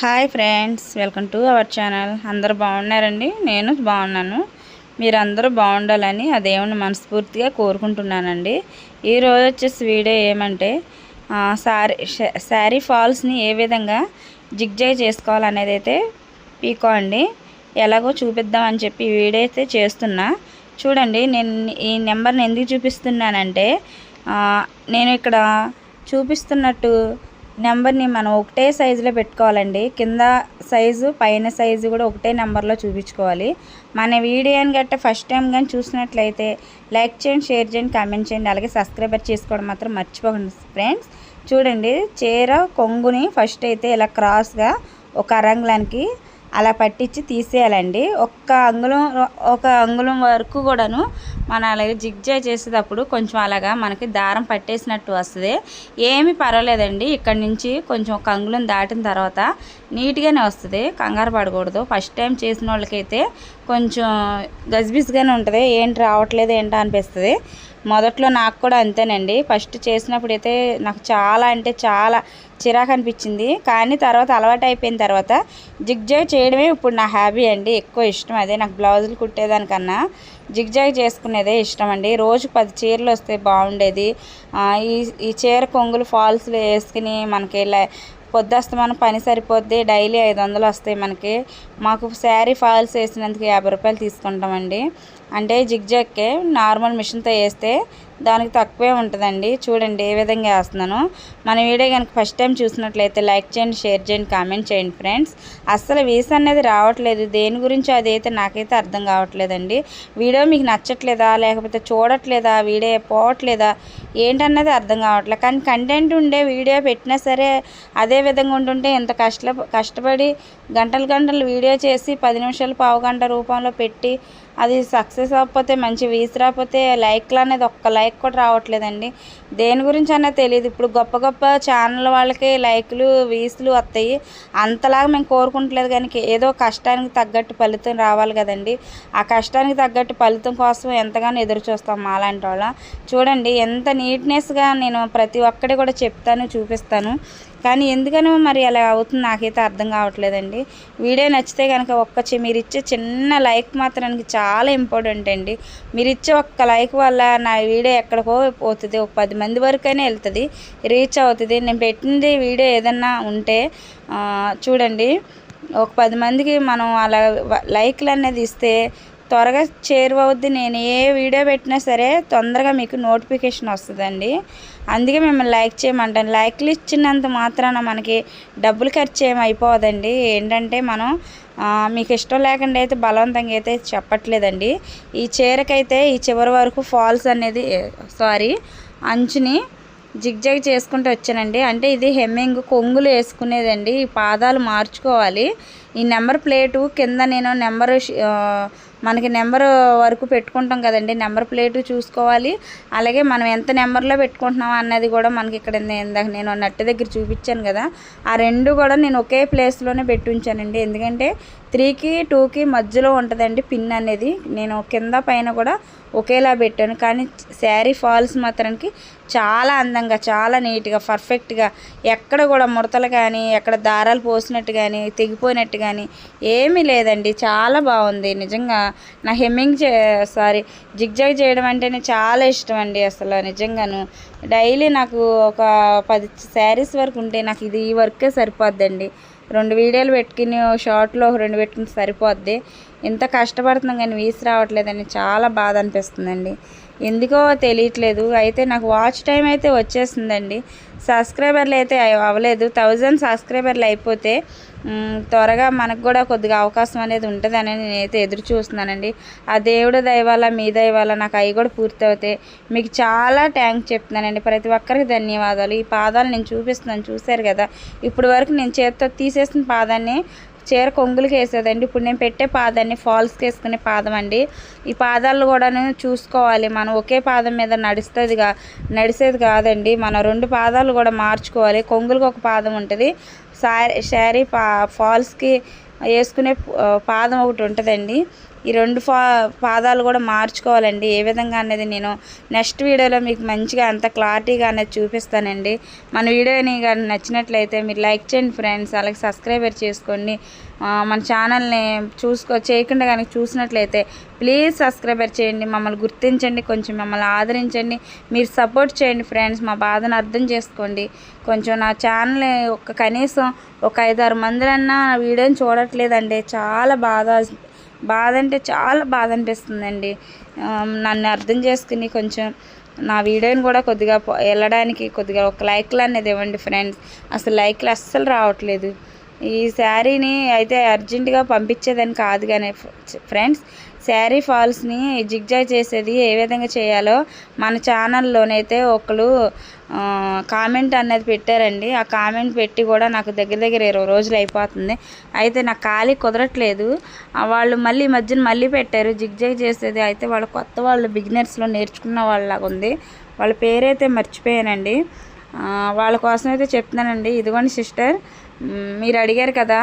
Hi friends welcome to our channel అందరూ బాగున్నారండి? నేను బాగున్నాను. మీరందరూ బాగుండాలని ఆ దేవుని మనస్ఫూర్తిగా కోరుకుంటున్నానండి. ఈరోజు వచ్చేసి వీడియో ఏమంటే శారీ శారీ ఫాల్స్ని ఏ విధంగా జిగ్జాయ్ చేసుకోవాలనేది అయితే పీకో అండి. ఎలాగో చూపిద్దామని చెప్పి వీడియో అయితే చేస్తున్నా. చూడండి నేను ఈ నెంబర్ని ఎందుకు చూపిస్తున్నానంటే నేను ఇక్కడ చూపిస్తున్నట్టు నెంబర్ని మనం ఒకటే సైజులో పెట్టుకోవాలండి. కింద సైజు పైన సైజు కూడా ఒకటే నెంబర్లో చూపించుకోవాలి. మన వీడియోని గట్ట ఫస్ట్ టైం కానీ చూసినట్లయితే లైక్ చేయండి షేర్ చేయండి కామెంట్ చేయండి. అలాగే సబ్స్క్రైబర్ చేసుకోవడం మాత్రం మర్చిపోకండి ఫ్రెండ్స్. చూడండి చీర కొంగుని ఫస్ట్ అయితే ఇలా క్రాస్గా ఒక అరంగులానికి అలా పట్టించి తీసేయాలండి. ఒక్క అంగుళం ఒక అంగుళం వరకు కూడాను మనం అలాగే జిగ్జా చేసేటప్పుడు కొంచెం అలాగా మనకి దారం పట్టేసినట్టు వస్తుంది. ఏమి పర్వాలేదండి. ఇక్కడ నుంచి కొంచెం ఒక అంగుళం దాటిన తర్వాత నీట్గానే వస్తుంది. కంగారు పడకూడదు. ఫస్ట్ టైం చేసిన వాళ్ళకైతే కొంచెం గజిబిజిగానే ఉంటుంది. ఏంటి రావట్లేదు ఏంటో అనిపిస్తుంది. మొదట్లో నాకు కూడా అంతేనండి. ఫస్ట్ చేసినప్పుడు అయితే నాకు చాలా అంటే చాలా చిరాకు అనిపించింది. కానీ తర్వాత అలవాటు అయిపోయిన తర్వాత జిగ్జాగ్ చేయడమే ఇప్పుడు నా హ్యాబీ అండి. ఎక్కువ ఇష్టం అదే నాకు బ్లౌజులు కుట్టేదానికన్నా. జిగ్జాగ్ చేసుకునేదే ఇష్టం అండి రోజు పది చీరలు వస్తే బాగుండేది. ఈ ఈ చీర కొంగులు ఫాల్స్లు వేసుకుని మనకి పొద్దుస్తమానం పని సరిపోద్ది. డైలీ ఐదు వందలు వస్తాయి మనకి. మాకు శారీ ఫాల్స్ వేసినందుకు యాభై రూపాయలు తీసుకుంటామండి. అంటే జిగ్జాగ్కే నార్మల్ మిషన్తో వేస్తే దానికి తక్కువే ఉంటుందండి. చూడండి ఏ విధంగా వేస్తున్నాను. మన వీడియో కనుక ఫస్ట్ టైం చూసినట్లయితే లైక్ చేయండి షేర్ చేయండి కామెంట్ చేయండి ఫ్రెండ్స్. అస్సలు వీస్ అనేది రావట్లేదు. దేని గురించి అదైతే నాకైతే అర్థం కావట్లేదండి. వీడియో మీకు నచ్చట్లేదా? లేకపోతే చూడట్లేదా? వీడియో పోవట్లేదా? ఏంటన్నది అర్థం కావట్లేదు కానీ కంటెంట్ ఉండే వీడియో పెట్టినా సరే అదే విధంగా ఉంటుంటే ఎంత కష్ట కష్టపడి గంటలు గంటలు వీడియో చేసి పది నిమిషాలు పావు గంట రూపంలో పెట్టి అది సక్సెస్ అవ్వకపోతే మంచి వీస్ రాకపోతే లైక్లు అనేది ఒక్క లైక్ కూడా రావట్లేదండి. దేని గురించి అన్నా తెలియదు ఇప్పుడు గొప్ప గొప్ప ఛానల్ వాళ్ళకి లైక్లు వీస్లు వస్తాయి అంతలాగా మేము కోరుకుంటలేదు కానీ ఏదో కష్టానికి తగ్గట్టు ఫలితం రావాలి కదండి. ఆ కష్టానికి తగ్గట్టు ఫలితం కోసం ఎంతగానో ఎదురు చూస్తాం మాలాంటి వాళ్ళ. చూడండి ఎంత నీట్నెస్గా నేను ప్రతి ఒక్కటి కూడా చెప్తాను చూపిస్తాను. కానీ ఎందుకనో మరి అలా అవుతుంది నాకైతే అర్థం కావట్లేదండి. వీడియో నచ్చితే కనుక ఒక్క మీరు ఇచ్చే చిన్న లైక్ మాత్రానికి చాలా ఇంపార్టెంట్ అండి. మీరు ఇచ్చే ఒక్క లైక్ వల్ల నా వీడియో ఎక్కడికో పోతుంది. ఒక పది మంది వరకైనా వెళ్తుంది రీచ్ అవుతుంది. నేను పెట్టింది వీడియో ఏదన్నా ఉంటే చూడండి. ఒక పది మందికి మనం అలా లైక్లు అనేది ఇస్తే త్వరగా చేరువద్ది నేను ఏ వీడియో పెట్టినా సరే తొందరగా మీకు నోటిఫికేషన్ వస్తుందండి. అందుకే మిమ్మల్ని లైక్ చేయమంటాను. లైక్లు ఇచ్చినంత మాత్రాన మనకి డబ్బులు ఖర్చు ఏమైపోదండి ఏంటంటే మనం మీకు ఇష్టం లేకుండా అయితే బలవంతంగా అయితే చెప్పట్లేదండి. ఈ చీరకైతే ఈ చివరి వరకు ఫాల్స్ అనేది సారీ అంచుని జిగ్జాగ్ చేసుకుంటూ వచ్చానండి. అంటే ఇది హెమ్మింగ్ కొంగులు వేసుకునేదండి. ఈ పాదాలు మార్చుకోవాలి. ఈ నెంబర్ ప్లేటు కింద నేను నెంబరు మనకి నెంబర్ వరకు పెట్టుకుంటాం కదండి. నెంబర్ ప్లేటు చూసుకోవాలి. అలాగే మనం ఎంత నెంబర్లో పెట్టుకుంటున్నాం అన్నది కూడా మనకి ఇక్కడ ఇందాక నేను నట్టు దగ్గర చూపించాను కదా. ఆ రెండు కూడా నేను ఒకే ప్లేస్లోనే పెట్టి ఉంచానండి ఎందుకంటే త్రీకి టూకి మధ్యలో ఉంటుందండి పిన్ అనేది. నేను కింద పైన కూడా ఒకేలా పెట్టాను. కానీ శారీ ఫాల్స్ మాత్రానికి చాలా అందంగా చాలా నీట్గా పర్ఫెక్ట్గా ఎక్కడ కూడా ముడతలు కానీ ఎక్కడ దారాలు పోసినట్టు కానీ తెగిపోయినట్టు కానీ ఏమీ లేదండి. చాలా బాగుంది. నిజంగా నా హెమ్మింగ్ చే సారీ జిగ్జాగ్ చేయడం అంటేనే చాలా ఇష్టం అండి అసలు. నిజంగాను డైలీ నాకు ఒక పది శారీస్ వరకు ఉంటే నాకు ఇది ఈ వర్కే సరిపోద్దండి. రెండు వీడియోలు పెట్టుకుని షార్ట్లో రెండు పెట్టుకుని సరిపోద్ది. ఎంత కష్టపడుతున్నాం కానీ వీసి రావట్లేదని చాలా బాధ అనిపిస్తుందండి. ఎందుకో తెలియట్లేదు. అయితే నాకు వాచ్ టైం అయితే వచ్చేసిందండి సబ్స్క్రైబర్లు అయితే అవ్వలేదు. థౌజండ్ సబ్స్క్రైబర్లు అయిపోతే త్వరగా మనకు కూడా కొద్దిగా అవకాశం అనేది ఉంటుందని నేనైతే ఎదురు చూస్తున్నానండి. ఆ దేవుడు దయవాల మీ దయవాల నాకు అవి కూడా పూర్తి అవుతాయి మీకు చాలా ట్యాంక్ చెప్తున్నానండి. ప్రతి ఒక్కరికి ధన్యవాదాలు. ఈ పాదాలు నేను చూపిస్తున్నాను. చూశారు కదా? ఇప్పుడు వరకు నేను చేతితో తీసేసిన పాదాన్ని చీర కొంగులకి వేసేదండి. ఇప్పుడు నేను పెట్టే పాదాన్ని ఫాల్స్కి వేసుకునే పాదం అండి. ఈ పాదాలు కూడా చూసుకోవాలి. మనం ఒకే పాదం మీద నడుస్తుంది నడిచేది కాదండి. మన రెండు పాదాలు కూడా మార్చుకోవాలి. కొంగులకు ఒక పాదం ఉంటుంది. శారీ శారీ పా ఫాల్స్కి వేసుకునే పాదం ఒకటి ఉంటుందండి. ఈ రెండు ఫా పాదాలు కూడా మార్చుకోవాలండి. ఏ విధంగా అనేది నేను నెక్స్ట్ వీడియోలో మీకు మంచిగా అంత క్లారిటీగా అనేది చూపిస్తానండి. మన వీడియోని కానీ నచ్చినట్లయితే మీరు లైక్ చేయండి ఫ్రెండ్స్. అలాగే సబ్స్క్రైబర్ చేసుకోండి. మన ఛానల్ని చూసుకో చేయకుండా కానీ చూసినట్లయితే ప్లీజ్ సబ్స్క్రైబర్ చేయండి. మమ్మల్ని గుర్తించండి. కొంచెం మమ్మల్ని ఆదరించండి. మీరు సపోర్ట్ చేయండి ఫ్రెండ్స్. మా బాధను అర్థం చేసుకోండి. కొంచెం నా ఛానల్ ఒక కనీసం ఒక ఐదారు మందిలన్నా వీడియోని చూడట్లేదండి. చాలా బాధ బాధ అంటే చాలా బాధ అనిపిస్తుందండి నన్ను అర్థం చేసుకుని కొంచెం నా వీడియోని కూడా కొద్దిగా వెళ్ళడానికి కొద్దిగా ఒక లైక్లు అనేది ఇవ్వండి ఫ్రెండ్స్. అసలు లైక్లు అస్సలు రావట్లేదు. ఈ శారీని అయితే అర్జెంటుగా పంపించేదని కాదు కానీ ఫ్రెండ్స్ శారీ ఫాల్స్ని జిగ్జాగ్ చేసేది ఏ విధంగా చేయాలో మన ఛానల్లోనైతే ఒకరు కామెంట్ అనేది పెట్టారండి. ఆ కామెంట్ పెట్టి కూడా నాకు దగ్గర దగ్గర ఇరవై రోజులు అయిపోతుంది. అయితే నాకు ఖాళీ కుదరట్లేదు. వాళ్ళు మళ్ళీ మధ్యన మళ్ళీ పెట్టారు. జిగ్జాగ్ చేసేది అయితే వాళ్ళు కొత్త వాళ్ళు బిగినర్స్లో నేర్చుకున్న వాళ్ళలాగా ఉంది. వాళ్ళ పేరైతే మర్చిపోయానండి. వాళ్ళ కోసం అయితే చెప్తున్నానండి. ఇదిగోండి సిస్టర్ మీరు అడిగారు కదా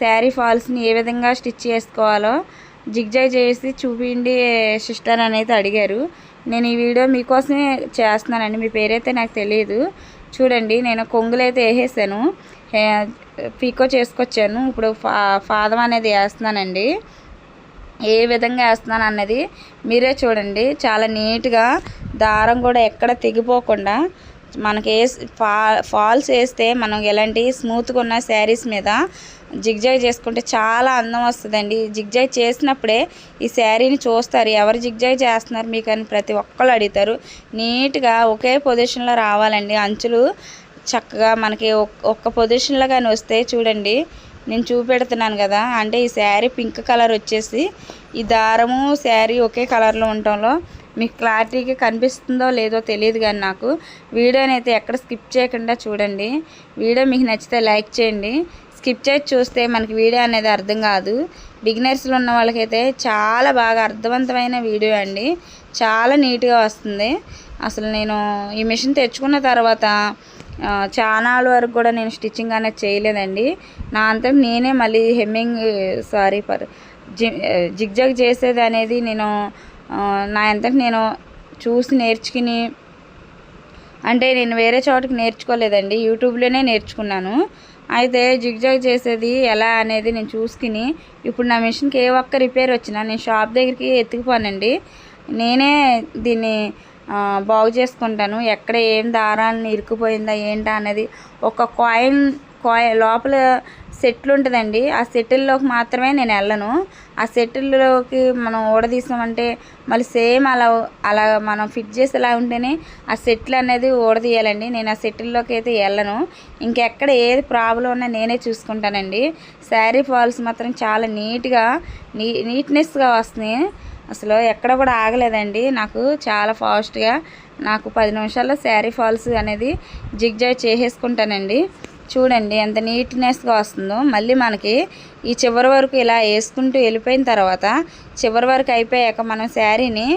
శారీ ఫాల్స్ని ఏ విధంగా స్టిచ్ చేసుకోవాలో. జిగ్జాయ్ చేసి చూపిండి సిస్టర్ అని అయితే అడిగారు. నేను ఈ వీడియో మీకోసమే చేస్తున్నానండి మీ పేరైతే నాకు తెలియదు చూడండి నేను కొంగులు అయితే వేసేసాను. పీకో చేసుకొచ్చాను. ఇప్పుడు ఫా ఫాదం అనేది వేస్తున్నానండి. ఏ విధంగా వేస్తున్నాను అన్నది మీరే చూడండి. చాలా నీట్గా దారం కూడా ఎక్కడ తెగిపోకుండా మనకి ఏ ఫా ఫాల్స్ వేస్తే మనం ఎలాంటి స్మూత్గా ఉన్న శారీస్ మీద జిగ్జాగ్ చేసుకుంటే చాలా అందం వస్తుందండి. జిగ్జాగ్ చేసినప్పుడే ఈ శారీని చూస్తారు. ఎవరు జిగ్జాగ్ చేస్తున్నారు మీకు అని ప్రతి ఒక్కళ్ళు అడుగుతారు. నీట్గా ఒకే పొజిషన్లో రావాలండి. అంచులు చక్కగా మనకి ఒక్క పొజిషన్లో కానీ వస్తే చూడండి నేను చూపెడుతున్నాను కదా. అంటే ఈ శారీ పింక్ కలర్ వచ్చేసి ఈ దారము శారీ ఒకే కలర్లో ఉండటంలో మీకు క్లారిటీగా కనిపిస్తుందో లేదో తెలియదు కానీ నాకు. వీడియోని అయితే ఎక్కడ స్కిప్ చేయకుండా చూడండి. వీడియో మీకు నచ్చితే లైక్ చేయండి. స్కిప్ చేసి చూస్తే మనకి వీడియో అనేది అర్థం కాదు. బిగినర్స్లో ఉన్న వాళ్ళకైతే చాలా బాగా అర్థవంతమైన వీడియో అండి. చాలా నీట్గా వస్తుంది. అసలు నేను ఈ మిషన్ తెచ్చుకున్న తర్వాత ఆ, చాలా వరకు కూడా నేను స్టిచ్చింగ్ అనేది చేయలేదండి. నా అంతా నేనే మళ్ళీ హెమ్మింగ్ సారీ పర్ జి జిగ్జాగ్ చేసేది అనేది నేను నా అంతకు నేను చూసి నేర్చుకుని అంటే నేను వేరే చోటకి నేర్చుకోలేదండి. యూట్యూబ్లోనే నేర్చుకున్నాను. అయితే జిగ్జాగ్ చేసేది ఎలా అనేది నేను చూసుకుని ఇప్పుడు నా మిషన్కి ఏ ఒక్క రిపేర్ వచ్చినా నేను షాప్ దగ్గరికి ఎత్తుకుపోనండి. నేనే దీన్ని బాగు చేసుకుంటాను. ఎక్కడ ఏం దారాలను ఇరుక్కుపోయిందా ఏంటా అనేది ఒక కాయిన్ కాయిన్ లోపల సెట్లు ఉంటుందండి ఆ సెటిల్లోకి మాత్రమే నేను వెళ్ళను ఆ సెటిల్లోకి మనం ఊడదీసామంటే మళ్ళీ సేమ్ అలా అలా మనం ఫిట్ చేసేలా ఉంటేనే ఆ సెట్లు అనేది ఊడదీయాలండి నేను ఆ సెటిల్లోకి అయితే వెళ్ళను ఇంకెక్కడ ఏది ప్రాబ్లం ఉన్నా నేనే చూసుకుంటానండి. శారీ ఫాల్స్ మాత్రం చాలా నీట్గా నీ నీట్నెస్గా వస్తుంది అసలు ఎక్కడ కూడా ఆగలేదండి. నాకు చాలా ఫాస్ట్గా నాకు పది నిమిషాల్లో శారీ ఫాల్స్ అనేది జిగ్జాగ్ చేసేసుకుంటానండి. చూడండి ఎంత నీట్నెస్గా వస్తుందో. మళ్ళీ మనకి ఈ చివరి వరకు ఇలా వేసుకుంటూ వెళ్ళిపోయిన తర్వాత చివరి వరకు అయిపోయాక మనం శారీని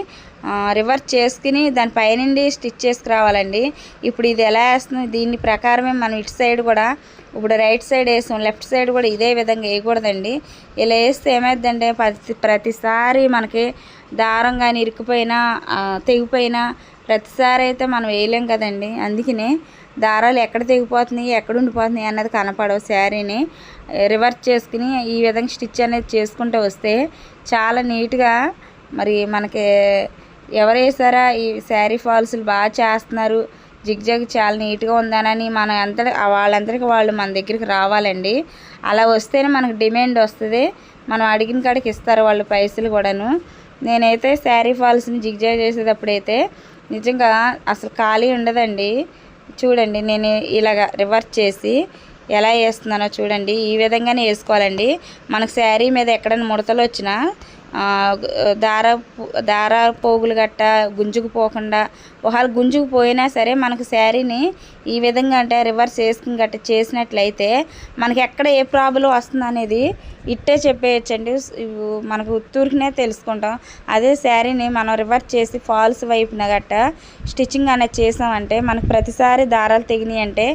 రివర్స్ చేసుకుని దాని పైనుండి స్టిచ్ చేసుకురావాలండి. ఇప్పుడు ఇది ఎలా వేస్తుంది దీని ప్రకారమే మనం ఇటు సైడ్ కూడా ఇప్పుడు రైట్ సైడ్ వేసాం లెఫ్ట్ సైడ్ కూడా ఇదే విధంగా వేయకూడదండి. ఇలా వేస్తే ఏమైందంటే ప్రతి ప్రతిసారి మనకి దారం కానీ ఇరికిపోయినా తెగిపోయినా ప్రతిసారి అయితే మనం వేయలేం కదండి. అందుకనే దారాలు ఎక్కడ తెగిపోతున్నాయి ఎక్కడ ఉండిపోతున్నాయి అన్నది కనపడవు శారీని. రివర్స్ చేసుకుని ఈ విధంగా స్టిచ్ అనేది చేసుకుంటూ వస్తే చాలా నీట్గా మరి మనకి ఎవరు వేసారా ఈ శారీ ఫాల్స్లు బాగా చేస్తున్నారు. జిగ్జాగ్ చాలా నీట్గా ఉందనని మన అంత వాళ్ళందరికీ వాళ్ళు మన దగ్గరికి రావాలండి. అలా వస్తేనే మనకు డిమాండ్ వస్తుంది. మనం అడిగిన కాడికి ఇస్తారు వాళ్ళు పైసలు కూడాను. నేనైతే శారీ ఫాల్స్ని జిగ్జాగ్ చేసేటప్పుడైతే నిజంగా అసలు ఖాళీ ఉండదండి. చూడండి నేను ఇలాగ రివర్స్ చేసి ఎలా వేస్తున్నానో చూడండి. ఈ విధంగానే వేసుకోవాలండి. మనకు శారీ మీద ఎక్కడైనా ముడతలు వచ్చినా దార దార పోగులు గట్ట గుంజుకుపోకుండా ఒకవేళ గుంజుకుపోయినా సరే మనకు శారీని ఈ విధంగా అంటే రివర్స్ వేసుకుని గట్ట చేసినట్లయితే మనకి ఎక్కడ ఏ ప్రాబ్లం వస్తుంది అనేది ఇట్టే చెప్పేయచ్చండి. మనకు ఉత్తూరుకునే తెలుసుకుంటాం. అదే శారీని మనం రివర్స్ చేసి ఫాల్స్ వైపున గట్ట స్టిచ్చింగ్ అనేది చేసామంటే మనకు ప్రతిసారి దారాలు తెగినాయి అంటే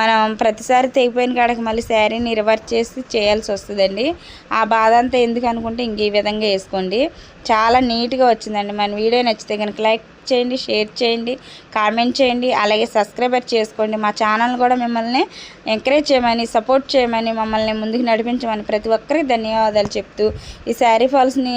మనం ప్రతిసారి తెగిపోయిన కాడకి మళ్ళీ శారీని రివర్స్ చేసి చేయాల్సి వస్తుందండి. ఆ బాధ అంతా ఎందుకు అనుకుంటే ఇంక ఈ విధంగా వేసుకోండి. చాలా నీట్గా వచ్చిందండి. మన వీడియో నచ్చితే కనుక లైక్ చేయండి షేర్ చేయండి కామెంట్ చేయండి అలాగే సబ్స్క్రైబర్ చేసుకోండి. మా ఛానల్ కూడా మిమ్మల్ని ఎంకరేజ్ చేయమని సపోర్ట్ చేయమని మమ్మల్ని ముందుకు నడిపించమని ప్రతి ఒక్కరికి ధన్యవాదాలు చెప్తూ ఈ శారీ ఫాల్స్ని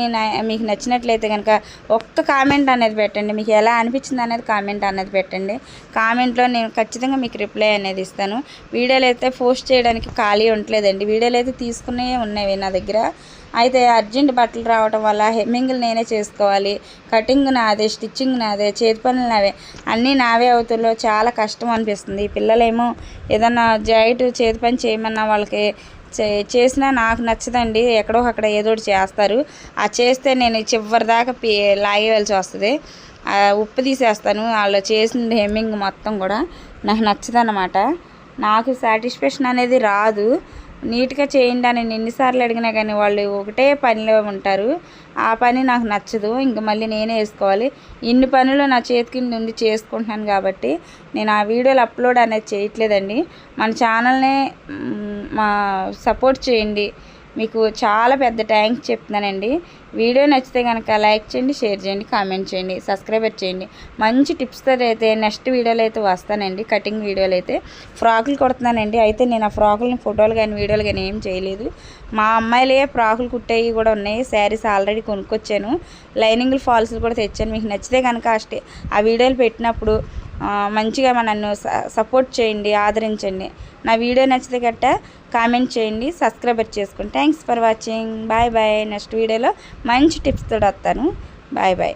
మీకు నచ్చినట్లయితే కనుక ఒక్క కామెంట్ అనేది పెట్టండి. మీకు ఎలా అనిపించింది అనేది కామెంట్ అనేది పెట్టండి. కామెంట్లో నేను ఖచ్చితంగా మీకు రిప్లై అనేది ఇస్తాను. వీడియోలు అయితే పోస్ట్ చేయడానికి ఖాళీ ఉండలేదండి. వీడియోలు అయితే తీసుకునే ఉన్నాయి నా దగ్గర. అయితే అర్జెంట్ బట్టలు రావటం వల్ల హెమ్మింగ్లు నేనే చేసుకోవాలి. కటింగ్ నాదే స్టిచ్చింగ్ నాదే చేతి పనులు నావే. అన్నీ నావే అవుతుల్లో చాలా కష్టం అనిపిస్తుంది. పిల్లలేమో ఏదన్నా జాయిట్ చేతి పని చేయమన్నా వాళ్ళకి చేసినా నాకు నచ్చదండి. ఎక్కడో అక్కడ ఏదో ఒకటి చేస్తారు. ఆ చేస్తే నేను చివరి దాకా పీ లాగేయాల్సి వస్తుంది. ఉప్పు తీసేస్తాను. వాళ్ళు చేసిన హెమ్మింగ్ మొత్తం కూడా నాకు నచ్చదన్నమాట. నాకు సాటిస్ఫాక్షన్ అనేది రాదు. నీట్గా చేయండి అని నేను ఎన్నిసార్లు అడిగినా కానీ వాళ్ళు ఒకటే పనిలో ఉంటారు. ఆ పని నాకు నచ్చదు. ఇంక మళ్ళీ నేనే వేసుకోవాలి. ఇన్ని పనులు నా చేతికి నుండి చేసుకుంటున్నాను కాబట్టి నేను ఆ వీడియోలు అప్లోడ్ అనేది చేయట్లేదండి. మన ఛానల్నే మా సపోర్ట్ చేయండి. మీకు చాలా పెద్ద ట్యాంక్ చెప్తున్నానండి. వీడియో నచ్చితే కనుక లైక్ చేయండి షేర్ చేయండి కామెంట్ చేయండి సబ్స్క్రైబర్ చేయండి. మంచి టిప్స్తో అయితే నెక్స్ట్ వీడియోలు అయితే వస్తానండి. కటింగ్ వీడియోలు అయితే ఫ్రాకులు కొడుతున్నానండి. అయితే నేను ఆ ఫ్రాకులని ఫోటోలు కానీ వీడియోలు కానీ ఏం చేయలేదు. మా అమ్మాయిలే ఫ్రాకులు కుట్టేవి కూడా ఉన్నాయి. శారీస్ ఆల్రెడీ కొనుక్కొచ్చాను. లైనింగ్లు ఫాల్స్లు కూడా తెచ్చాను. మీకు నచ్చితే కనుక ఆ వీడియోలు పెట్టినప్పుడు మంచిగా నన్ను సపోర్ట్ చేయండి ఆదరించండి. నా వీడియో నచ్చితే గట్ట కామెంట్ చేయండి సబ్స్క్రైబర్ చేసుకోండి thanks for watching bye bye next వీడియోలో మంచి టిప్స్తో వస్తాను. Bye bye